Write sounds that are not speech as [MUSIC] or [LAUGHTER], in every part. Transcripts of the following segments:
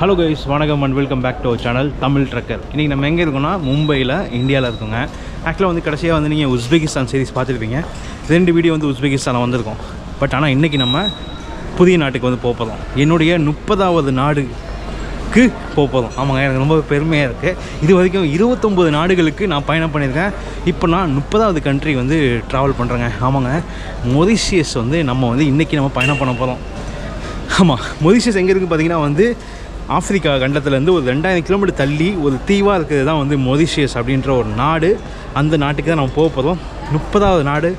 Hello guys வணக்கம் and welcome back to our channel Tamil Trekker இன்றைக்கி நம்ம எங்கே இருக்கோம்னா மும்பையில் இந்தியாவில் இருக்கோங்க. ஆக்சுவலாக வந்து கடைசியாக வந்து நீங்கள் உஸ்பெகிஸ்தான் சீரிஸ் பார்த்துருப்பீங்க. ரெண்டு வீடியோ வந்து உஸ்பெகிஸ்தானில் வந்திருக்கோம். பட் ஆனால் இன்றைக்கி நம்ம புதிய நாட்டுக்கு வந்து போக போகிறோம் என்னுடைய முப்பதாவது நாடுக்கு போக போகிறோம் ஆமாங்க எனக்கு ரொம்ப பெருமையாக இருக்குது இது வரைக்கும் இருபத்தொம்போது நாடுகளுக்கு நான் பயணம் பண்ணியிருக்கேன். இப்போ நான் முப்பதாவது கண்ட்ரி வந்து ட்ராவல் பண்ணுறேங்க ஆமாங்க மொரிஷியஸ் வந்து நம்ம வந்து இன்றைக்கி நம்ம பயணம் பண்ண போகிறோம் ஆமாம் மொரிஷியஸ் எங்கே இருக்குது பார்த்தீங்கன்னா வந்து ஆப்பிரிக்கா கண்டத்துலேருந்து ஒரு ரெண்டாயிரம் கிலோமீட்டர் தள்ளி ஒரு தீவாக இருக்கிறது தான் வந்து மொரிஷியஸ் அப்படின்ற ஒரு நாடு. அந்த நாட்டுக்கு தான் நம்ம போக போகிறோம் முப்பதாவது நாடு.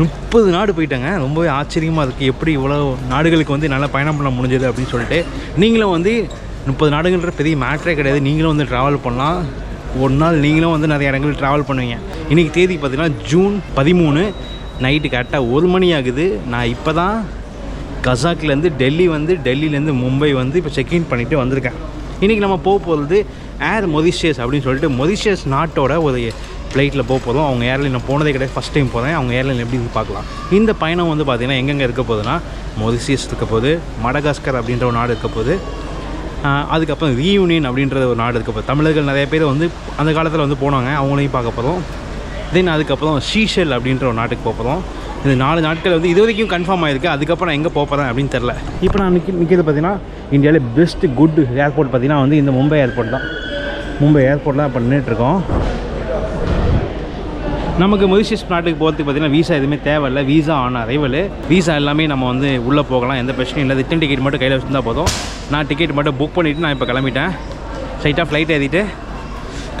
முப்பது நாடு போயிட்டாங்க. ரொம்பவே ஆச்சரியமாக இருக்குது எப்படி இவ்வளோ நாடுகளுக்கு வந்து நல்லா பயணம் பண்ண முடிஞ்சது அப்படின்னு சொல்லிட்டு. நீங்களும் வந்து முப்பது நாடுகள்ன்ற பெரிய மேட்ரே கிடையாது. நீங்களும் வந்து ட்ராவல் பண்ணலாம். ஒரு நாள் நீங்களும் வந்து நிறைய இடங்கள் ட்ராவல் பண்ணுவீங்க. இன்றைக்கி தேதி பார்த்தீங்கன்னா ஜூன் பதிமூணு. நைட்டு கரெக்டாக ஒரு மணி ஆகுது. நான் இப்போ தான் கசாக்லேருந்து டெல்லி வந்து டெல்லியிலேருந்து மும்பை வந்து இப்போ செக்இன் பண்ணிவிட்டு வந்திருக்கேன். இன்றைக்கி நம்ம போக போகிறது ஏர் மொரிஷியஸ் அப்படின்னு சொல்லிட்டு மொரிஷியஸ் நாட்டோட ஒரு ஃப்ளைட்டில் போக போதும் அவங்க ஏர்லைன் நான் போனதே கிடையாது ஃபஸ்ட் டைம் போகிறேன் அவங்க ஏர்லைன் எப்படி பார்க்கலாம். இந்த பயணம் வந்து பார்த்திங்கன்னா எங்கெங்கே இருக்க போகுதுன்னா மொரிசியஸ் இருக்க போகுது மடகாஸ்கர் அப்படின்ற ஒரு நாடு இருக்க போகுது. அதுக்கப்புறம் ரீயூனியன் அப்படின்ற ஒரு நாடு இருக்க போகுது. தமிழர்கள் நிறைய பேர் வந்து அந்த காலத்தில் வந்து போனாங்க. அவங்களையும் பார்க்க போகிறோம் தென் அதுக்கப்புறம் ஷீஷெல் அப்படின்ற ஒரு நாட்டுக்கு போக போகிறோம் இந்த நாலு நாட்கள் வந்து இது வரைக்கும் கன்ஃபார்ம் ஆயிருக்கு. அதுக்கப்புறம் எங்கே போக போகிறேன் அப்படின்னு தெரில இப்போ நான் நிற்க நிற்கிறது பார்த்தீங்கன்னா இந்தியாவிலே பெஸ்ட் குட் ஏர்போர்ட் பார்த்தீங்கன்னா வந்து இந்த மும்பை ஏர்போர்ட் தான். மும்பை ஏர்போர்ட்டில் இப்போ நின்றுட்டுருக்கோம் நமக்கு மொரிஷியஸ் நாட்டுக்கு போகிறதுக்கு பார்த்தீங்கன்னா வீசா எதுவுமே தேவையில்லை. வீசா ஆன் அரைவல் வீசா எல்லாமே நம்ம வந்து உள்ளே போகலாம். எந்த பிரச்சனையும் இல்லை. ரிட்டன் டிக்கெட் மட்டும் கையில் வச்சுருந்தா போதும். நான் டிக்கெட் மட்டும் புக் பண்ணிவிட்டு நான் இப்போ கிளம்பிட்டேன். ஸ்ட்ரைட்டாக ஃப்ளைட் ஏறிட்டு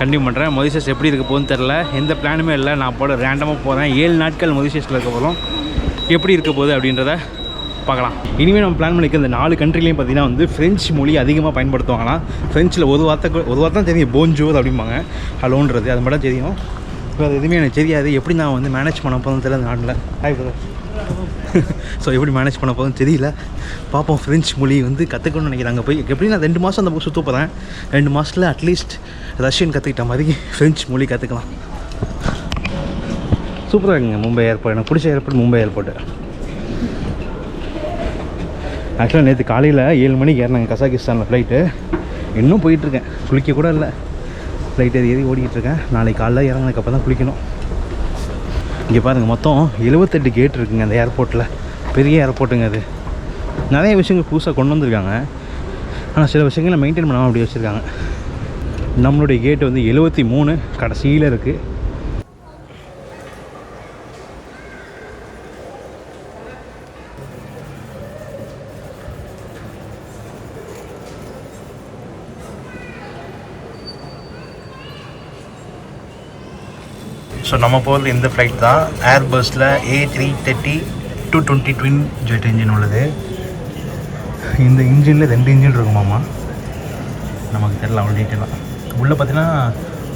கண்டினியூ பண்ணுறேன் மொரிஷியஸ் எப்படி இருக்க போகுதுன்னு தெரில எந்த பிளானுமே இல்லை. நான் போட ரேண்டமாக போகிறேன் ஏழு நாட்கள் மொரிஷியஸில் இருக்க போகிறோம் எப்படி இருக்க போகுது அப்படின்றத பார்க்கலாம். இனிமேல் நம்ம பிளான் பண்ணிக்க இந்த நாலு கண்ட்ரிலையும் பார்த்தீங்கன்னா வந்து ஃப்ரெஞ்சு மொழி அதிகமாக பயன்படுத்துவாங்களாம். ஃப்ரெஞ்சில் ஒரு வார்த்தை ஒரு வார்த்தை தான் தெரியும். போஞ்சோர் அப்படிம்பாங்க. ஹலோன்றது அது மட்டும் தெரியும். வேறு எதுவுமே எனக்கு தெரியாது. எப்படி நான் வந்து மேனேஜ் பண்ண போதும் தெரியல அந்த நாட்டில். ஹாய் பிரதர் [LAUGHS] ஸோ எப்படி மேனேஜ் பண்ண போதும் தெரியல. பார்ப்போம் ஃப்ரெஞ்ச் மொழி வந்து கற்றுக்கணும்னு நினைக்கிறேன் அங்கே போய் எப்படி நான் ரெண்டு மாதம் அந்த பக்கம் சுற்ற போகிறேன் ரெண்டு மாதத்தில் அட்லீஸ்ட் ரஷ்யன் கற்றுக்கிட்ட மாதிரி ஃப்ரெஞ்ச் மொழி கற்றுக்கலாம் சூப்பராக இருக்குங்க. மும்பை ஏர்போர்ட் எனக்கு பிடிச்ச ஏர்போர்ட் மும்பை ஏர்போர்ட்டு ஆக்சுவலாக நேற்று காலையில் ஏழு மணிக்கு ஏறினாங்க கசாகிஸ்தானில் ஃப்ளைட்டு இன்னும் போயிட்டுருக்கேன் குளிக்க கூட இல்லை. ஃப்ளைட் ஏறி ஏறி ஓடிக்கிட்டு இருக்கேன். நாளைக்கு காலைல இறங்கினதுக்கப்புறம் தான் குளிக்கணும். இங்கே பாருங்கள் மொத்தம் எழுபத்தெட்டு கேட் இருக்குங்க அந்த ஏர்போர்ட்டில் பெரிய ஏர்போர்ட்டுங்க அது. நிறைய விஷயங்கள் புதுசாக கொண்டு வந்திருக்காங்க. ஆனால் சில விஷயங்களை மெயின்டைன் பண்ணாமல் அப்படி வச்சுருக்காங்க. நம்மளுடைய கேட்டு வந்து எழுபத்தி மூணு கடைசியில் இருக்குது நம்ம போகிறது இந்த ஃப்ளைட் தான். ஏர் பஸ்ஸில் A three thirty two twenty twin jet engine உள்ளது. இந்த இன்ஜினில் ரெண்டு இன்ஜின் இருக்குமாம்மா நமக்கு தெரியல அவ்வளோ டீட்டெயிலாக உள்ளே பார்த்தீங்கன்னா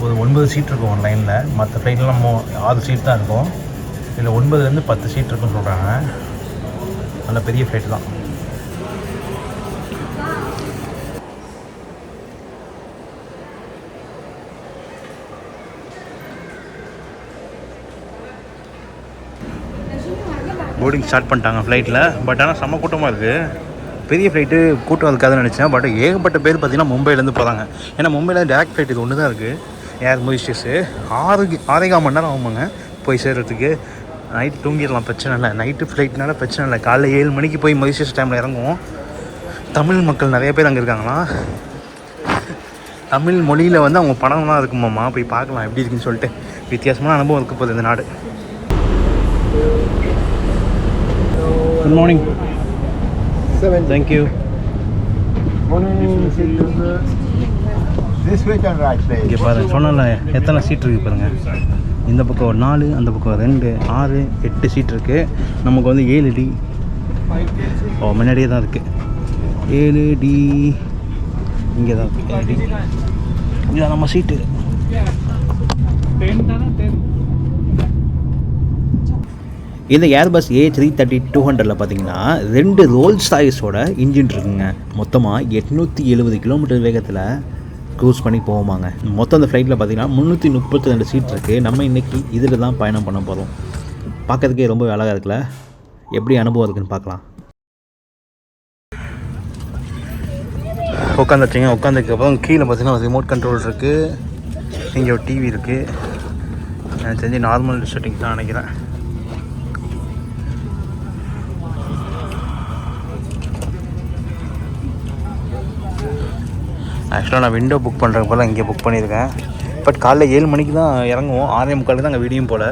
ஒரு ஒன்பது சீட் இருக்கும் லைனில் மற்ற ஃப்ளைட்லாம் நம்ம ஆறு சீட் தான் இருக்கும். இதில் ஒன்பதுலேருந்து பத்து சீட் இருக்குன்னு சொல்கிறாங்க நல்ல பெரிய ஃப்ளைட் தான். போர்டிங் ஸ்டார்ட் பண்ணிட்டாங்க ஃப்ளைட்டில் பட் ஆனால் செம்ம கூட்டமாக இருக்குது பெரிய ஃப்ளைட்டு கூட்டம் இருக்காதுன்னு நினச்சேன். பட் ஏகப்பட்ட பேர் பார்த்தீங்கன்னா மும்பையிலேருந்து போகிறாங்க ஏன்னா மும்பையில் டேரக்ட் ஃப்ளைட் இது ஒன்று தான் இருக்குது ஏர் மொரிஷியஸு ஆறு ஆறேகால் மணி நேரம் ஆகுமாங்க? போய் சேர்கிறதுக்கு நைட் தூங்கிடலாம் பிரச்சனை இல்லை. நைட்டு ஃப்ளைட்னால பிரச்சனை இல்லை. காலைல ஏழு மணிக்கு போய் மொரிஷியஸ் டைமில் இறங்குவோம். தமிழ் மக்கள் நிறைய பேர் அங்கே இருக்காங்களாம் தமிழ் மொழியில் வந்து அவங்க படம்லாம் இருக்குமாம்மா? போய் பார்க்கலாம். எப்படி இருக்குன்னு சொல்லிட்டு. வித்தியாசமான அனுபவம் இருக்க போகுது இந்த நாடு. Good morning Seven. Thank you This way and right place. இங்கே பாருங்க சொன்னல எத்தனை சீட் இருக்குது பாருங்க. இந்த பக்கம் ஒரு நாலு அந்த பக்கம் ரெண்டு ஆறு எட்டு சீட் இருக்குது நமக்கு வந்து ஏழு டி ஓ முன்னாடியே தான் இருக்குது ஏழு டி இங்கே தான் இருக்குது ஏழு டி இதான் நம்ம சீட்டு இந்த Airbus A three thirty two ஹண்ட்ரடில் பார்த்தீங்கன்னா ரெண்டு ரோல்ஸ் ராய்ஸோட இன்ஜின் இருக்குங்க. மொத்தமாக எட்நூற்றி எழுபது கிலோமீட்டர் வேகத்தில் க்ரூஸ் பண்ணி போவோமாங்க மொத்தம் அந்த ஃப்ளைட்டில் பார்த்தீங்கன்னா முந்நூற்றி முப்பத்தி ரெண்டு சீட் இருக்குது நம்ம இன்றைக்கி இதில் தான் பயணம் பண்ண போகிறோம் பார்க்கறதுக்கே ரொம்ப அழகாக இருக்குல்ல? எப்படி அனுபவம் இருக்குன்னு பார்க்கலாம். உட்காந்துச்சிங்க உட்காந்துக்கப்புறம் கீழே பார்த்தீங்கன்னா ரிமோட் கண்ட்ரோல் இருக்குது இங்கே ஒரு டிவி இருக்குது எனக்கு தெரிஞ்சு நார்மல் செட்டிங் தான் நினைக்கிறேன். ஆக்சுவலாக நான் விண்டோ புக் பண்ணுறப்பெல்லாம் போல் இங்கே புக் பண்ணியிருக்கேன். பட் காலைல ஏழு மணிக்கு தான் இறங்குவோம். ஆறே முக்காலுக்கு தான் அங்கே விடியும் போல்.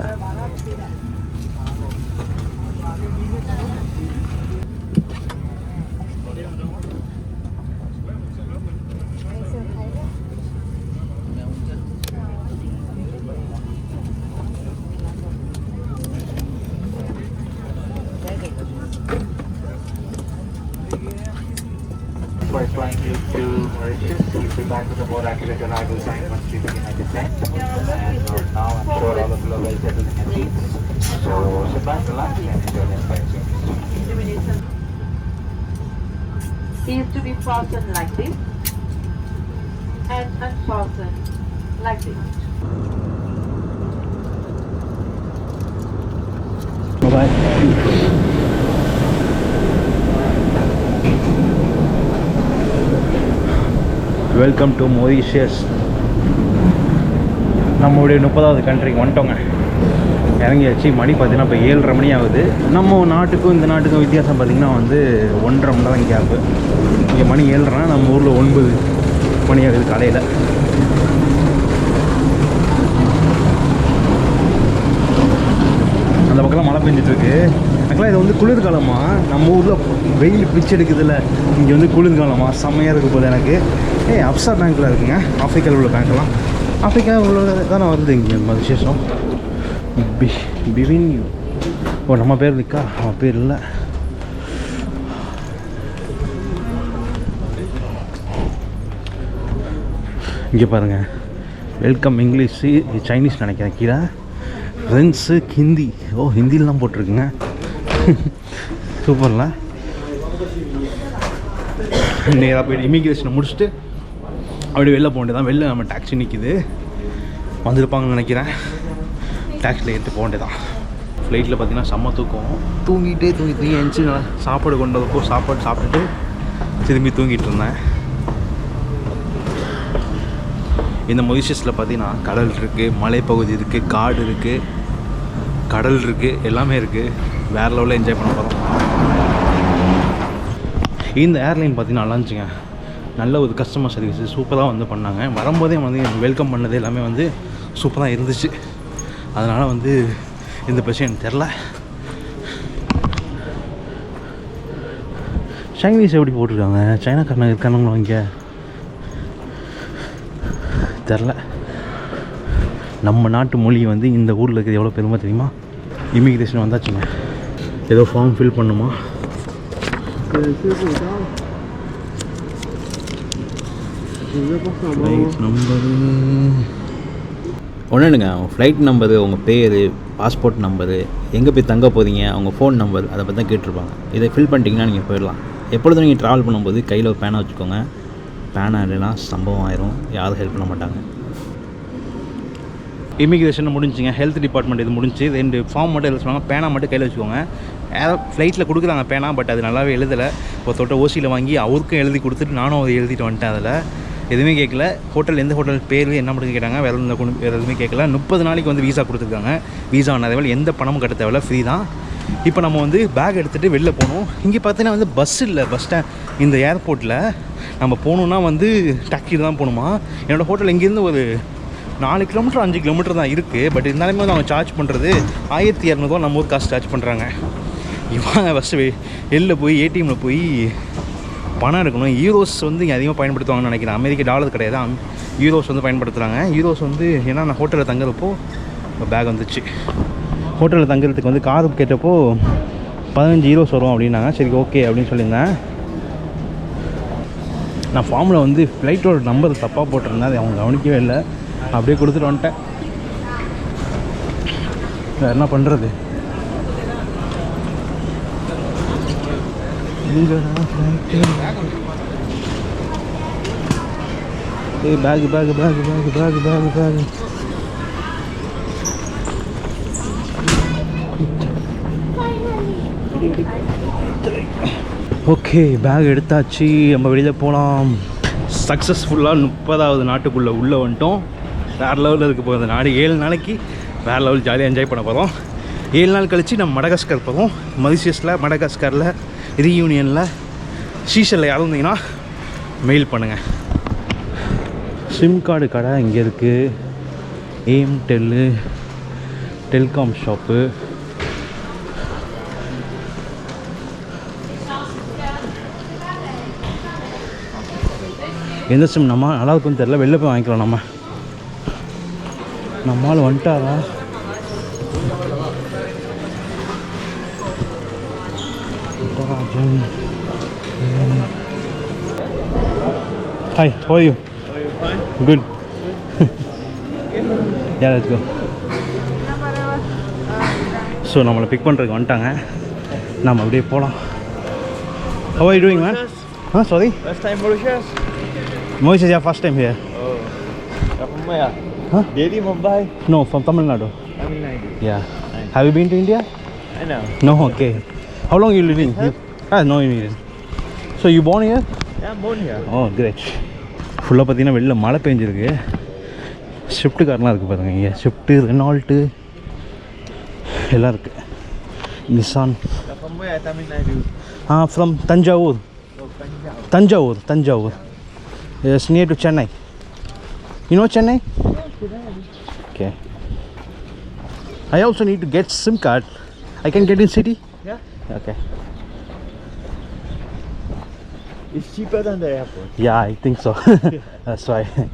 To Mauritius. Please be back with a more accurate arrival time once we begin our descent. And now, I'm sure all of you are well settled in your seats. So sit back, relax, and enjoy the flight service. to be fastened like this and unfastened like this. Bye welcome to Mauritius நம்மளுடைய முப்பதாவது கண்ட்ரிக்கு வந்துட்டோங்க. இறங்கியாச்சு. மணி பார்த்தீங்கன்னா இப்போ ஏழரை மணி ஆகுது. நம்ம நாட்டுக்கும் இந்த நாட்டுக்கும் வித்தியாசம் பார்த்திங்கன்னா வந்து ஒன்றரை மணி தான் கேப்பு இங்கே மணி ஏழ்ரைனா நம்ம ஊரில் ஒன்பது மணி ஆகுது காலையில். அந்த பக்கம்லாம் மழை பெஞ்சிட்ருக்கு ஆக்சுவலாக இது வந்து குளிர்காலமா? நம்ம ஊரில் வெயில் பிச்சு எடுக்குதுல்ல. இங்கே வந்து குளிர்காலமா? செம்மையாக இருக்கு போது எனக்கு. ஏய் அப்சா பேங்க்கில் இருக்குங்க. ஆஃப்ரிக்காவில் உள்ள பேங்க்லாம் ஆஃப்ரிக்கா உள்ள தானே வருது இங்கே நம்ம விசேஷம். பி பிவின். ஓ நம்ம பேர் இருக்கா அவன் பேர் இல்லை. இங்கே பாருங்கள் வெல்கம் இங்கிலீஷு சைனீஸ் நினைக்கிறேன் கீழே. ஃப்ரெண்ட்ஸு ஹிந்தி. ஓ ஹிந்திலாம் போட்டிருக்குங்க. சூப்பர்ல நேராக போய்ட்டு இமிக்ரேஷனை முடிச்சுட்டு அப்படியே வெளில போக வேண்டியதான் வெளில நம்ம டாக்ஸி நிற்கிது வந்திருப்பாங்கன்னு நினைக்கிறேன். டாக்ஸியில் ஏற்று போக வேண்டியதான் ஃப்ளைட்டில் பார்த்தீங்கன்னா செம்ம தூக்கம். தூங்கிட்டே தூங்கி தூங்கி எழுந்துச்சு நல்லா சாப்பாடு கொண்டு வரப்போ சாப்பாடு சாப்பிட்டுட்டு திரும்பி தூங்கிட்டு இருந்தேன். இந்த மொரிஷியஸில் பார்த்தீங்கன்னா கடல் இருக்குது மலைப்பகுதி இருக்குது காடு இருக்குது கடல் இருக்குது எல்லாமே இருக்குது வேறு லெவலில் என்ஜாய் பண்ண போகிறோம் இந்த ஏர்லைன் பார்த்தீங்கன்னா நல்லா இருந்துச்சுங்க நல்ல ஒரு கஸ்டமர் சர்வீஸ் சூப்பராக வந்து பண்ணாங்க. வரும்போதே வந்து வெல்கம் பண்ணது எல்லாமே வந்து சூப்பராக இருந்துச்சு. அதனால் வந்து இந்த பிரச்சனை எனக்கு தெரில சைனீஸ் எப்படி போட்டிருக்காங்க? சைனாக்காரங்க இருக்கானுங்களோ இங்கே? தெரில நம்ம நாட்டு மொழி வந்து இந்த ஊரில் இருக்கிறது எவ்வளோ பெருமை தெரியுமா? இமிக்ரேஷன் வந்தாச்சுங்க. ஏதோ ஃபார்ம் ஃபில் பண்ணுமா? ஃப்ளைட் நம்பரு ஒன்றுங்க ஃப்ளைட் நம்பரு உங்கள் பேர் பாஸ்போர்ட் நம்பரு எங்கே போய் தங்க போகிறீங்க அவங்க ஃபோன் நம்பர் அதை பற்றி தான் கேட்டிருப்பாங்க. இதை ஃபில் பண்ணிட்டீங்கன்னா நீங்கள் போயிடலாம். எப்பொழுதும் நீங்கள் ட்ராவல் பண்ணும்போது கையில் ஒரு பேனா வச்சுக்கோங்க. பேனா இல்லைன்னா சம்பவம் ஆயிரும். யாரும் ஹெல்ப் பண்ண மாட்டாங்க. இமிக்ரேஷன் முடிஞ்சுங்க ஹெல்த் டிபார்ட்மெண்ட் இது முடிஞ்சு. ரெண்டு ஃபார்ம் மட்டும் எழுத சொன்னாங்க பேனா மட்டும் கையில் வச்சுக்கோங்க. ஏதோ ஃப்ளைட்டில் கொடுக்குறாங்க பேனா பட் அது நல்லாவே எழுதலை. ஒரு தொட்ட ஓசியில் வாங்கி அவருக்கும் எழுதி கொடுத்துட்டு நானும் அதை எழுதிட்டு வந்துட்டேன் அதில். எதுவுமே கேட்கல ஹோட்டல் எந்த ஹோட்டல் பேர் என்ன மட்டும் கேட்டாங்க வேறு எந்த கொண்டு வேறு எதுவுமே கேட்கல முப்பது நாளைக்கு வந்து வீசா கொடுத்துருக்காங்க. வீசா ஆனதே எந்த பணமும் கட்ட தேவையில்ல ஃப்ரீ தான். இப்போ நம்ம வந்து பேக் எடுத்துகிட்டு வெளில போகணும். இங்கே பார்த்தீங்கன்னா வந்து பஸ் இல்லை பஸ் ஸ்டாண்ட் இந்த ஏர்போர்ட்டில் நம்ம போகணுன்னா வந்து டாக்ஸியில் தான் போகணுமா? என்னோடய ஹோட்டல் இங்கேருந்து ஒரு நாலு கிலோமீட்டர் அஞ்சு கிலோமீட்டர் தான் இருக்குது பட் இருந்தாலுமே வந்து அவங்க சார்ஜ் பண்ணுறது ஆயிரத்தி இரநூறுவா நம்ம ஊர் காசு சார்ஜ் பண்ணுறாங்க இவன் ஃபஸ்ட்டு வெளில போய் ஏடிஎம்மில் போய் பணம் எடுக்கணும். யூரோஸ் வந்து இங்கே அதிகமாக பயன்படுத்துவாங்கன்னு நினைக்கிறேன். அமெரிக்க டாலர் கிடையாது ஹீரோஸ் யூரோஸ் வந்து பயன்படுத்துகிறாங்க யூரோஸ் வந்து ஏன்னா நான் ஹோட்டலில் தங்குறப்போ பேக் வந்துச்சு. ஹோட்டலில் தங்குறதுக்கு வந்து கார் கேட்டப்போ பதினஞ்சு யூரோஸ் வரும் அப்படின்னாங்க. சரி ஓகே அப்படின்னு சொல்லியிருந்தேன். நான் ஃபார்மில் வந்து ஃப்ளைட்டோட நம்பர் தப்பாக போட்டிருந்தேன். அது அவங்க கவனிக்கவே இல்லை. அப்படியே கொடுத்துட்டு வந்துட்டேன். வேறு என்ன பண்ணுறது ஏய் bag bag bag bag bag bag bag okay bag எடுத்தாச்சு. நம்ம வெளியில் போகலாம் சக்ஸஸ்ஃபுல்லாக முப்பதாவது நாட்டுக்குள்ளே உள்ளே வந்துட்டோம். வேறு லெவலில் இருக்க போகுது. நாடு ஏழு நாளைக்கு வேறு லெவல் ஜாலியாக என்ஜாய் பண்ண போகிறோம் ஏழு நாள் கழித்து நம்ம மடகாஸ்கர் போவோம். மரிஷியஸில் மடகாஸ்கரில் ரீயூனியனில் ஷீஷலில் யாரும் இருந்தீங்கன்னா மெயில் பண்ணுங்கள் சிம் கார்டு கடை இங்கே இருக்குது ஏம் டெல்லு டெல்காம் ஷாப்பு எந்த சிம் நம்ம நல்லா இருக்குன்னு தெரில வெளில போய் வாங்கிக்கலாம் நம்ம. நம்மளால் வந்துட்டாரா Hi how are you good [LAUGHS] yeah let's go so நம்மளை பிக் பண்ணுறதுக்கு வந்துட்டாங்க நம்ம அப்படியே போகலாம் how are you doing man huh sorry First time Mauritius? Mauritius yeah first time here Oh. You're from where? Huh? Delhi, Mumbai? no from Tamil Nadu Tamil Nadu. yeah have you been to India I know. no okay how long you living you, ah no you didn't so you born here Yeah, I'm born here. Oh great ஃபுல்லாக பார்த்தீங்கன்னா வெளில மழை பெஞ்சிருக்கு. Shift கார்லாம் இருக்குது பாருங்க இங்கே. Shift Renault எல்லாம் இருக்குது Nissan. Ah from Thanjavur. Thanjavur Thanjavur. It's near to Chennai you know Chennai okay I also need to get SIM card I can get in city. Okay It's cheaper than the airport. Yeah, I think so. [LAUGHS] That's why. [LAUGHS]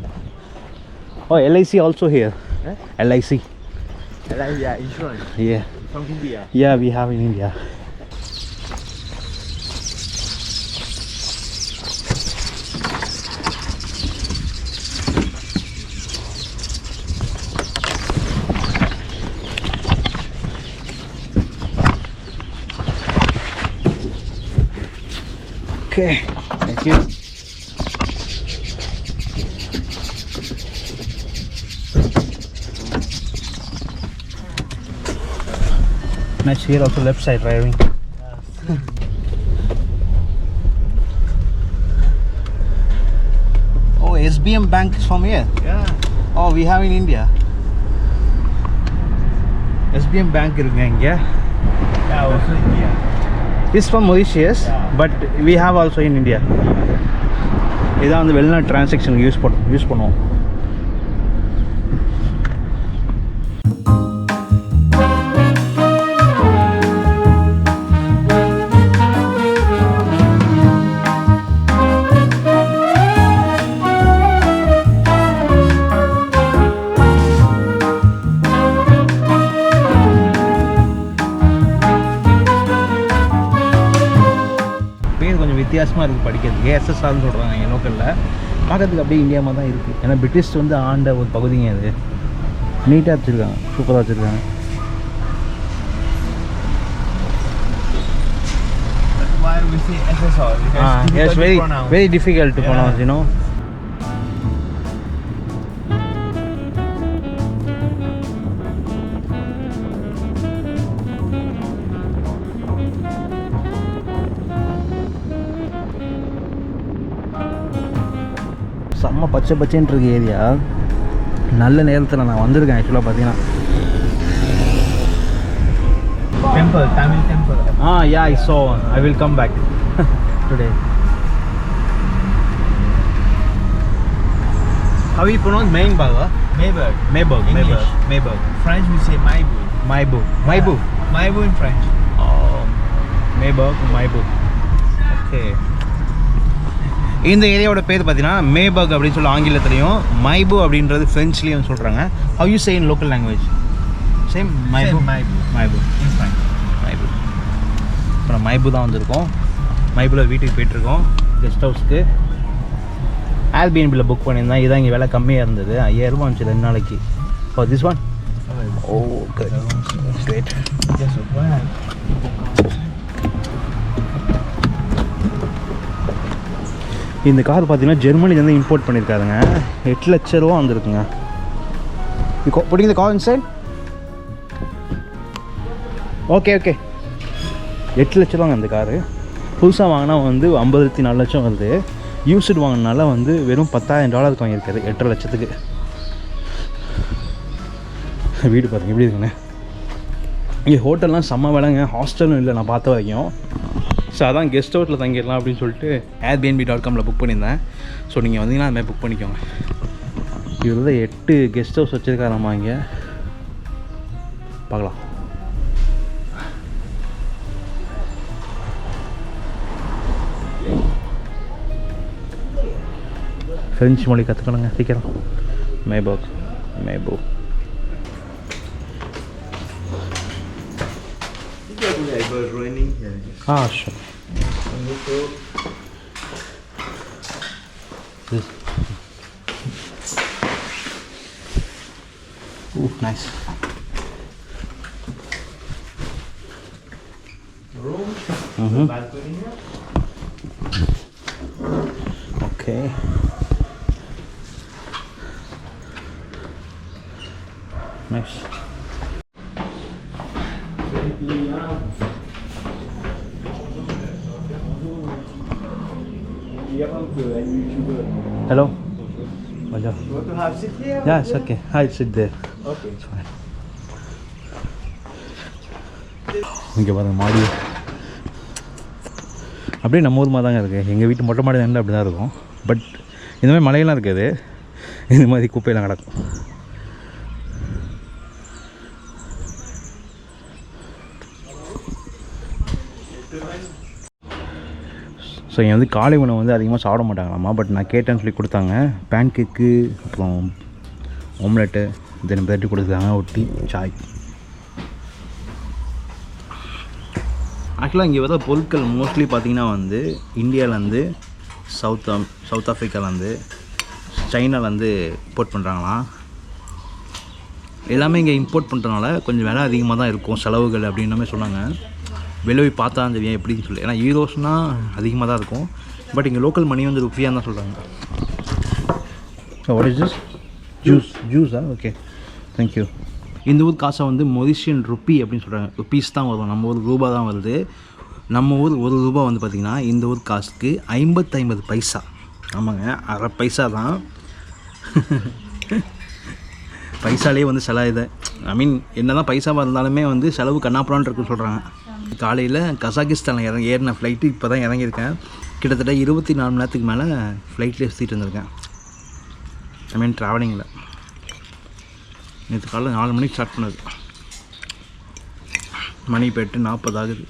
Oh, LIC also here. Eh? Huh? LIC. Like, yeah, insurance. Yeah. From India. Yeah, we have in India. Okay, thank you Nice here also left side driving. [LAUGHS] oh, SBM Bank is from here. Yeah. Oh, we have in India. SBM Bank இருக்குங்க இங்க. Yeah, also India. This from Mauritius, Yeah. but we have also in India. இதான் வந்து வெளிநாட்டு டிரான்சாக்ஷனுக்கு use பண்ண use பண்ணுவோம் இருக்குது படிக்கிறதுக்கு எஸ்எஸ்ஆர்னு சொல்கிறாங்க எங்கள் லோக்கலில். பார்க்கறதுக்கு அப்படியே இந்தியா மாதிரி தான் இருக்குது ஏன்னா பிரிட்டிஷ் வந்து ஆண்ட ஒரு பகுதிங்க அது. நீட்டாக வச்சுருக்காங்க. சூப்பராக வச்சுருக்காங்க. Ah, it's very very difficult to Yeah. pronounce, you know. செம்ம பச்சை பச்சைன்னு இருக்கு ஏரியா நல்ல நேரத்தில் நான் வந்திருக்கேன் ஆக்சுவலாக பார்த்தீங்கன்னா Temple, Tamil temple. Ah, yeah, I saw one. I will come back [LAUGHS] today. How you pronounce Mainburg? huh? Mayberg. Mayburg, English. Mayburg, Mayburg. French we say Maibu. Maibu, Maibu. Maibu in French. Oh, Mayburg, Maibu. Okay. இந்த ஏரியாவோட பேர் பார்த்தீங்கன்னா மேபர்க் அப்படின்னு சொல்லி ஆங்கிலத்துலையும் மைபு அப்படின்றது ஃப்ரெஞ்ச்லேயும் சொல்கிறாங்க how you say in local language same Mahebourg. Mahebourg. Mahebourg இப்போ நம்ம மைபு தான் வந்திருக்கோம். மைபுல வீட்டுக்கு போயிட்டுருக்கோம். கெஸ்ட் ஹவுஸ்க்கு ஆல்பிஎன்பியில் புக் பண்ணியிருந்தேன். இதான் இங்கே விலை கம்மியாக இருந்தது. ஐயாயிரரூபா வந்துச்சு ரெண்டு நாளைக்கு. ஓ திஸ் ஒன் ஓ இந்த கார் பார்த்தீங்கன்னா ஜெர்மனிலேருந்து இம்போர்ட் பண்ணியிருக்காருங்க. எட்டு லட்ச ரூபா வந்திருக்குங்க. பிடிங்க இந்த கார் இன்சைட் ஓகே ஓகே எட்டு லட்ச ரூபாங்க அந்த காரு. புதுசாக வாங்கினா வந்து ஐம்பத்தி நாலு லட்சம் வருது. யூஸ்டு வாங்கினால வந்து வெறும் பத்தாயிரம் டாலருக்கு வாங்கியிருக்காரு. எட்டரை லட்சத்துக்கு. வீடு பாருங்க எப்படி இருக்குண்ணே இங்கே ஹோட்டல்லாம் செம்ம விலைங்க. ஹாஸ்டலும் இல்லை நான் பார்த்த வரைக்கும். ஸோ அதான் கெஸ்ட் ஹவுஸில் தங்கிடலாம் அப்படின்னு சொல்லிட்டு ஏர்பிஎன்பி டாட் காமில் புக் பண்ணியிருந்தேன். ஸோ நீங்கள் வந்தீங்கன்னா அது மாதிரி புக் பண்ணிக்கோங்க. இவர் தான் எட்டு கெஸ்ட் ஹவுஸ் வச்சுருக்காராம்மா இங்கே. பார்க்கலாம். ஃப்ரெஞ்சு மொழி கற்றுக்கணுங்க சீக்கிரம். Mahebourg Mahebourg ah sure Ooh, nice. Room, mm -hmm. balcony here. Okay. Nice. Hello. Bonjour. You want to have sit here? Yeah, it's okay. Hi, sit there. Okay. It's fine. இங்கே பாருங்க மாடி அப்படியே நம்ம ஊர் மாதிரி தாங்க இருக்குது எங்கள் வீட்டு மொட்டை மாடி தான் அப்படி தான் இருக்கும் பட் இந்த மாதிரி மழையெல்லாம் இருக்காது இந்த மாதிரி குப்பையெல்லாம் கிடக்கும் ஸோ இங்கே வந்து காலை உணவு வந்து அதிகமாக சாப்பிட மாட்டாங்களாம்மா. பட் நான் கேட்டேன்னு சொல்லி கொடுத்தாங்க. பேன் கேக்கு அப்புறம் ஆம்லெட்டு தென் பிரெட்டு கொடுத்தாங்க. ஒட்டி சாய் ஆக்சுவலாக இங்கே பார்த்தா பொருட்கள் மோஸ்ட்லி பார்த்தீங்கன்னா வந்து இந்தியாவிலேருந்து சவுத் சவுத் um, ஆஃப்ரிக்காலேருந்து சைனாலேருந்து இம்போர்ட் பண்ணுறாங்களாம் எல்லாமே இங்கே இம்போர்ட் பண்ணுறதுனால கொஞ்சம் விலை அதிகமாக தான் இருக்கும். செலவுகள் அப்படின்ற மாதிரி சொன்னாங்க. வெளியே போய் பார்த்தா தான் தெரியும் எப்படின்னு சொல்லி. ஏன்னா யூரோஸ்னால் அதிகமாக தான் இருக்கும். பட் இங்கே லோக்கல் மணி வந்து ருப்பியாக தான் சொல்கிறாங்க வாட் இஸ் திஸ் ஜூஸ் ஜூஸா ஓகே தேங்க்யூ இந்த ஊர் காசை வந்து மொரிஷியன் ருப்பி அப்படின்னு சொல்கிறாங்க ருப்பீஸ் தான் வரும். நம்ம ஊர் ரூபா தான் வருது. நம்ம ஊர் ஒரு ரூபா வந்து பார்த்திங்கன்னா இந்த ஊர் காசுக்கு ஐம்பத்து ஐம்பது பைசா. ஆமாங்க. அரை பைசா தான். பைசாலே வந்து செலவு ஐ மீன் என்ன தான் பைசாவாக இருந்தாலுமே வந்து செலவு கண்ணாப்புறான் இருக்குன்னு சொல்கிறாங்க காலையில் கசாகிஸ்தானில் இறங்க ஏறின ஃப்ளைட்டு இப்போ தான் இறங்கியிருக்கேன். கிட்டத்தட்ட இருபத்தி நாலு மணி நேரத்துக்கு மேலே ஃப்ளைட்டில் சுற்றிட்டு வந்திருக்கேன் ஐ மீன் ட்ராவலிங்கில் நேற்று காலையில் நாலு மணிக்கு ஸ்டார்ட் பண்ணது. மணி இப்போ எட்டு நாற்பது ஆகுது.